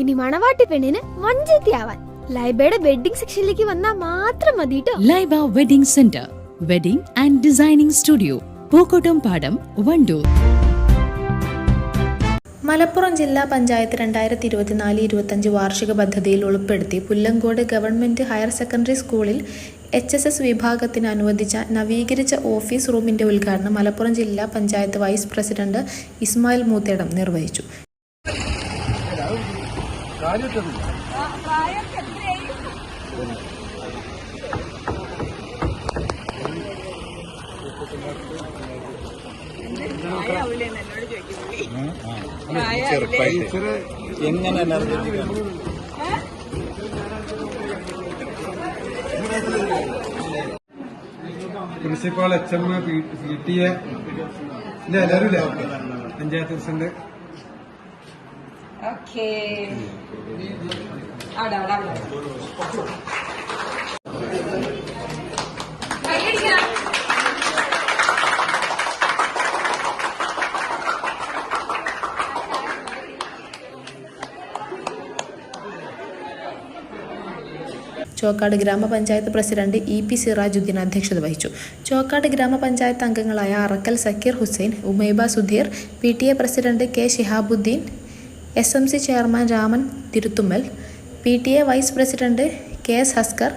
ഇനി മണവാട്ടി പെണ്ണിന് വഞ്ചത്തിയാവാൻ ലൈബയുടെ വെഡിങ് സെക്ഷനിലേക്ക് വന്നാൽ മാത്രം മതി Laiba wedding centre wedding and designing studio Pookkottumpadam Wandoor. Malappuram ജില്ലാ പഞ്ചായത്ത് രണ്ടായിരത്തി ഇരുപത്തിനാല് ഇരുപത്തഞ്ച് വാർഷിക പദ്ധതിയിൽ ഉൾപ്പെടുത്തി പുല്ലങ്കോട് ഗവൺമെന്റ് ഹയർ സെക്കൻഡറി സ്കൂളിൽ എച്ച് എസ് എസ് വിഭാഗത്തിന് അനുവദിച്ച നവീകരിച്ച ഓഫീസ് റൂമിന്റെ ഉദ്ഘാടനം മലപ്പുറം ജില്ലാ പഞ്ചായത്ത് വൈസ് പ്രസിഡന്റ് ഇസ്മായിൽ മൂത്തേടം നിർവഹിച്ചു. എങ്ങനെ energetic principal H M P T A. എല്ലാവരും ഇല്ല? പഞ്ചായത്ത് പ്രസിഡന്റ്. ഓക്കേ. അവിടെ അവിടെ ചോക്കാട് ഗ്രാമപഞ്ചായത്ത് പ്രസിഡന്റ് ഇ പി സിറാജുദ്ദീൻ അധ്യക്ഷത വഹിച്ചു. ചോക്കാട് ഗ്രാമപഞ്ചായത്ത് അംഗങ്ങളായ Arakkal Sakeer Hussain Umaiba Sudheer P T A president K Shihabuddin S M C chairman Raman Thiruthummal P T A vice president K S Haskar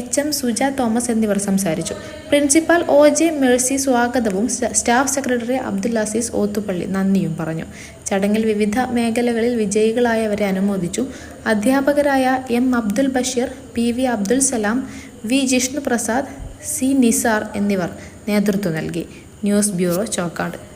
H M Suja Thomas എന്നിവർ സംസാരിച്ചു. Principal O J Mercy സ്വാഗതവും staff secretary Abdul Azeez ഓത്തുപള്ളി നന്ദിയും പറഞ്ഞു. ചടങ്ങിൽ വിവിധ മേഖലകളിൽ വിജയികളായവരെ അനുമോദിച്ചു. അധ്യാപകരായ M Abdul Basheer P V Abdul Salam V Jishnu Prasad C Nisar എന്നിവർ നേതൃത്വം നൽകി. News bureau Chokkad.